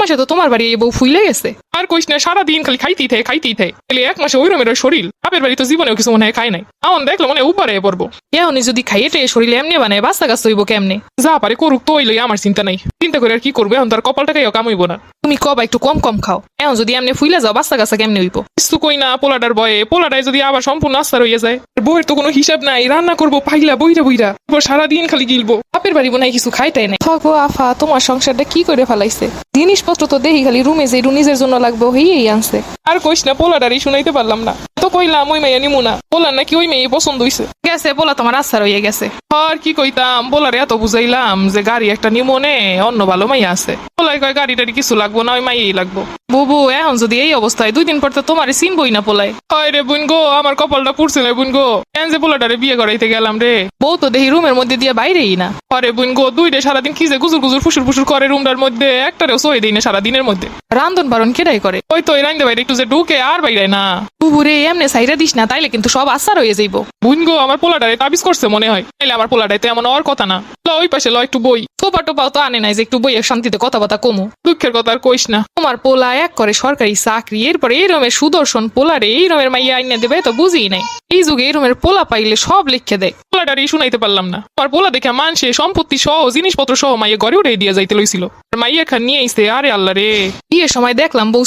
মাসে তো তোমার বাড়ি এই বউ ফুইলে গেছে। আর কইস না, সারাদিন খালি খাইতেই থাকে খাইতেই থাকে তাহলে এক মাসে ওই রমের শরীর, বাপের বাড়ি তো জীবনেও কিছু মনে হয় খাই নাই। আমন দেখল মনে উপরে পড়ব। এমনি যদি খাইয়েটে শরীরে এমনি বানায়, বাচ্চা গাছ হইব কেমনে? যা পারে করুক, তো ওইলই আমার চিন্তা নাই। চিন্তা করে আর কি করবে, এখন তার কপালটাকেও কামইব না। তুমি কবা, একটু কম কম খাও। এখন যদি এমনি ফুইলে যাও, বাচ্চা গাছা কেমনে হইব? কিছু কই না পোলাটার বয়ে পোলাটায় যদি আবার সম্পূর্ণ আস্থা রয়ে যায়, আর বউয়ের তো কোনো হিসাব নাই। রান্না করব, পাইলা, বইরা বইরা। এবার সারাদিন খালি গিলবো। বাপের বাড়ি বোনাই কিছু খাইটাই নাই। থাকো, আফা, তোমার সংসারটা কি করে ফেলাইছে? জিনিসপত্র তো দেখি খালি, রুমে যে নিজের জন্য লাগবে হইয়েই আনছে। আর কইস না পোলাটারই শুনাইতে পারলাম না। তো কইলাম, ওই মেয়ে নিমু না। পোলার নাকি ওই মেয়ে পছন্দ হইছে। গেছে, বলা তোমার আশা রইয়ে গেছে। আর কি কইতাম পোলারে এত বুঝাইলাম যে গাড়ি একটা নিমনে অন্য ভালো মাইয়া আছে। পোলাই কয় গাড়ি টাড়ি কিছু লাগবো না, ওই মাইয়েই লাগবো। বুবু, এখন যদি এই অবস্থায় দুই দিন পর তো তোমার চিনবই না পোলাই হয় রে বুন গো, আমার কপালটা পুড়ছে না বুন গো। কেন যে পোলাটারে বিয়ে করাইতে গেলাম রে। বউ তো দেখি রুমের মধ্যে দিয়ে বাইরেই না। আরে বুন গো, দুইটা সারাদিন কি যে গুজুর গুজুর ফুসুর ফুসুর করে রুমটার মধ্যে, একটারেও সই দিই না সারাদিনের মধ্যে। রান্ধন বারণ কেটাই করে? ওই তো রাইন্দে বাইরে একটু যে ঢুকে আর বাইরে না। বুবু রে, এমনি সাইরা দিস না, তাইলে কিন্তু সব আশা রয়ে যাইব। বুন গো, আমার পোলাটারে তাবিজ করছে মনে হয়। তাইলে আমার পোলাটাই তো এমন আর কথা না। ল, ওই পাশে ল, একটু বই। সোপা টোপাও তো আনে নাই যে একটু বইয়ের শান্তিতে কথা বাতা কমু। দুঃখের কথা আর কইস না। তোমার পোলা এক করে সরকারি চাকরি, এরপরে এই রমের সুদর্শন পোলারে এই রমের মাইয়া আইনে দেবে তো বুঝি নাই। এই যুগে এই রমের পোলা পাইলে সব লিখে দেয়। পোলাটারই শুনাইতে পারলাম না। আমার পোলা দেখে মানসে সম্পত্তি সহ, জিনিসপত্র সহ মাইয়ে গড়ে উঠে দিয়ে যাইতে লইছিল। মাইয়া খান নিয়ে আরে আল্লাহ রে। সময় দেখলাম বউ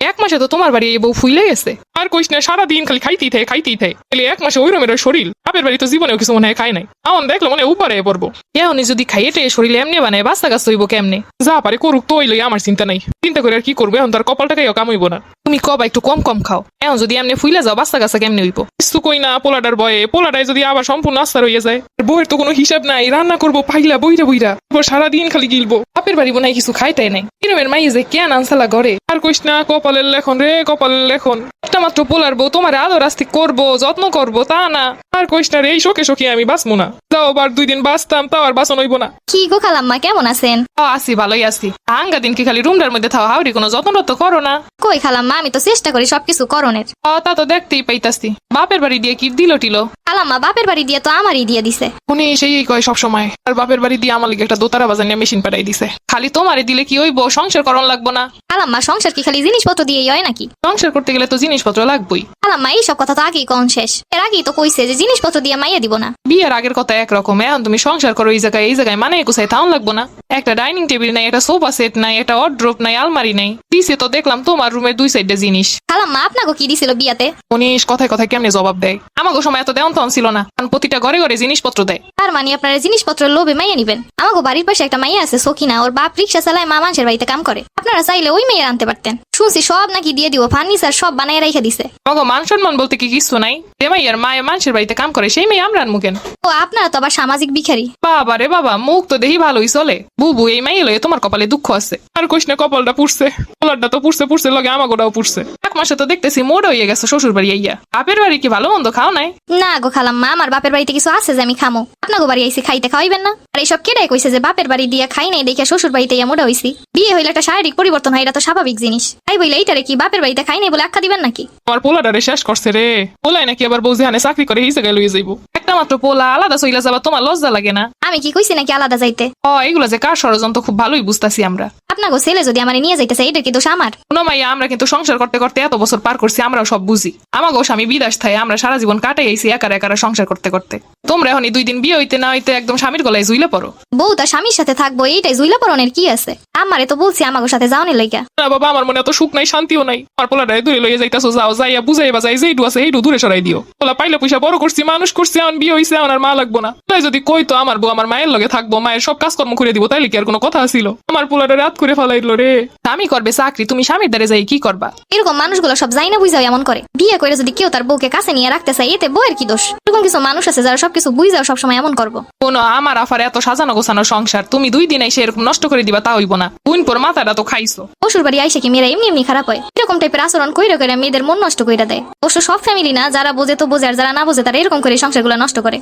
এক মাসে তো তোমার বাড়ি এই বউ ফুইলে গেছে। আর কইস না, সারাদিন খালি খাইতেই থাকে খাইতেই থাকে। এক মাসে ওই রমের শরীর। বাড়ি তো জীবনেও কিছু মনে হয় খাই নাই। আমন দেখল পড়ব। এমনি যদি খাইয়েটে শরীরে এমনি বানায়, বাচ্চা গাছ কেমনে? যা পারে করুক তো আমার চিন্তা নাই। চিন্তা করে আর কি করবে? এখন তার কপালটাকেও কামইব না। তুমি কবা একটু কম কম খাও। এখন যদি এমনি ফুইলে যাও, বাচ্চা গাছা কেমনে হইব? কিছু কই না পোলাটার বয়ে। পোলাটায় যদি আবার সম্পূর্ণ আস্থা রয়ে যায়। আর বউয়ের তো কোনো হিসাব নাই। রান্না করব, পাইলা, বইরা বইরা। সারাদিন খালি গিলবো। বাড়ি বোনাই কিছু খাইটাই নাই। এরমের মাই যে কেন আনসালা ঘরে? আর কইস না কপালের লেখন রে কপালের লেখন। একটা মাত্র পোলার বউ তোমার আদর আস্তি করব যত্ন করব তা না। আর কইস না রে এই শোকে শোকে আমি বাঁচবো না। তাও আবার দুই দিন বাঁচতাম তাও আর বাঁচানো হইব না। কি গো খালাম্মা কেমন আছেন? আসি ভালোই আসি আঙ্গা দিন কি খালি রুমটার মধ্যে থাও কোনো যত্ন টত্ন করো না। কই খালাম্মা আমি তো চেষ্টা করি সবকিছু করণের। আ, তা তো দেখতেই পাইতাছি। বাপের বাড়ি দিয়ে কি দিল টিলো? খালাম্মা বাপের বাড়ি দিয়ে তো আমারই দিয়ে দিছে। উনি সেই কয় সব সময় আর বাপের বাড়ি দিয়ে আমার লিগে একটা দোতারা বাজার নিয়ে মেশিন পাঠাই দিছে। খালি তোমারে দিলে কি হইব? সংসার করন লাগবো না। খালাম্মা সংসার কি খালি জিনিসপত্র দিয়েই হয় নাকি? সংসার করতে গেলে তো জিনিসপত্র লাগবেই। খালাম্মা এইসব কথা তো আগেই কন শেষ। এর আগেই তো কইছে যে জিনিসপত্র দিয়ে মাইয়া দিব না। বিয়ের আগের কথা একরকম। এখন তুমি সংসার করো এই জায়গায় এই জায়গায় মানে কোথায় তাও লাগবো না। একটা ডাইনিং টেবিল নাই একটা সোফা সেট নাই একটা অড্রপ নাই আলমারি নাই। দিছে তো দেখলাম তোমার রুমের দুই সাইডে জিনিস। খালাম্মা আপনাকে কি দিছিল বিয়াতে? উনি কথায় কথায় কেমনে জবাব দেয়? আমাকে সময় এত দেওয়ান তখন ছিল না। কারণ প্রতিটা ঘরে ঘরে জিনিসপত্র দেয়। তার মানে আপনারা জিনিসপত্র লোভে মাইয়া নিবেন। আমাকে বাড়ির পাশে একটা মাইয়া আছে সকিনা ওর বাপ রিক্সা চালায় মা মানুষের বাড়িতে কাম করে। আপনারা চাইলে ওই মেয়ে আনতে পারতেন। শুনছি সব নাকি দিয়ে দিব ফার্নিচার সব বানাই রেখে দিছে। আমাকে মান সম্মান বলতে কি কিছু নাই? যে মাইয়ার মায়ের মানুষের বাড়িতে কাম করে সেই মেয়ে আমরা মুখেন ও আপনারা তো আবার সামাজিক ভিখারি। বাবা রে বাবা মুখ তো দেখি ভালোই চলে। বুবু এই মাই লয়ে তোমার কপালে দুঃখ আছে। আর কইস না কপালটা পুড়ছে। পোলারটা তো পুড়ছে পুড়ছে লগে আমাগোটাও পুড়ছে। এক মাসে তো দেখতেছি মোড় হয়ে গেছে শ্বশুর বাড়ি আইয়া। বাপের বাড়ি কি ভালো মন্দ খাও নাই? না গো খালাম মা আমার বাপের বাড়িতে কিছু আছে যে আমি খামো। আপনাকে বাড়ি আইসি খাইতে খাওয়াইবেন না? আর এইসব কেডাই কইছে যে বাপের বাড়ি দিয়ে খাই নাই দেখে শ্বশুর বাড়িতে ইয়া মোটা হইছি। বিয়ে হইলে একটা শারীরিক পরিবর্তন হয় এটা তো স্বাভাবিক জিনিস। তাই বইলে এইটারে কি বাপের বাড়িতে খাই নাই বলে আখ্যা দিবেন নাকি? আমার পোলাটারে শেষ করছে রে। পোলাই নাকি আবার বউ যেখানে চাকরি করে এই জায়গায় লইয়ে যাইবো। একটা মাত্র পোলা আলাদা সইলা যাবা তোমার লজ্জা লাগে না। আমি কি কইছি নাকি আলাদা যাইতে? ও এগুলা যে কার ষড়যন্ত্র খুব ভালোই বুঝতাছি আমরা। আপনাকে ছেলে যদি আমার নিয়ে যাইতেছে এটা কি দোষ আমার? কোনো মাইয়া আমরা কিন্তু সংসার করতে করতে এত বছর পার করছি আমরাও সব বুঝি। আমাকেও স্বামী বিদাস থাই আমরা সারা জীবন কাটাই আইছি একার একার সংসার করতে করতে। তোমরা এখন দুই দিন বিয়ে হইতে না হইতে একদম স্বামীর গলায় জুইলে পড়ো। বউ তার স্বামীর সাথে থাকব এইটাই জুইলা পরনের কি আছে? আমারে তো বলছি আমাকে সাথে যাওনি লাইগা। না বাবা আমার মনে এত সুখ নাই শান্তিও নাই। আমার পোলাটারে দূরে লইয়ে যাইতাছো যাও যাইয়া বুঝাই বাজাই যেইটু আছে এইটু দূরে সরাই দিও। পোলা পাইলে পয়সা বড় করছি মানুষ করছি আমার বিয়ে হইছে আমার মা লাগবো না। তাই যদি কই তো আমার বউ আমার মায়ের লগে থাকব মায়ের সব কাজকর্ম করে দিব তাইলে কি আর কোনো কথা ছিল আমার পোলাটা রাত করে ফেলাইলো রে। স্বামী করবে চাকরি তুমি স্বামীর দ্বারে যাই কি করবা? এরকম মানুষগুলো সব যাই না বুঝাও এমন করে। বিয়ে করে যদি কেউ তার বউকে কাছে নিয়ে রাখতে চাই এতে বউয়ের কি দোষ? এরকম কিছু মানুষ আছে যারা সবকিছু বুঝাও সবসময় এমন করব। কোনো আমার আফার এত সাজানো গোছানো সংসার তুমি দুই দিন এসে এরকম নষ্ট করে দিবা তা হইব না। বুন পর মাথাটা তো খাইছো। শ্বশুর বাড়ি আইসে কি মেয়েরা এমনি এমনি খারাপ হয়? এরকম টাইপের আচরণ কইরা করে মেয়েদের মন নষ্ট কইরা দেয়। অবশ্য সব ফ্যামিলি না যারা বোঝে তো বোঝে আর যারা না বোঝে তারা এরকম করে সংসারগুলো নষ্ট করে।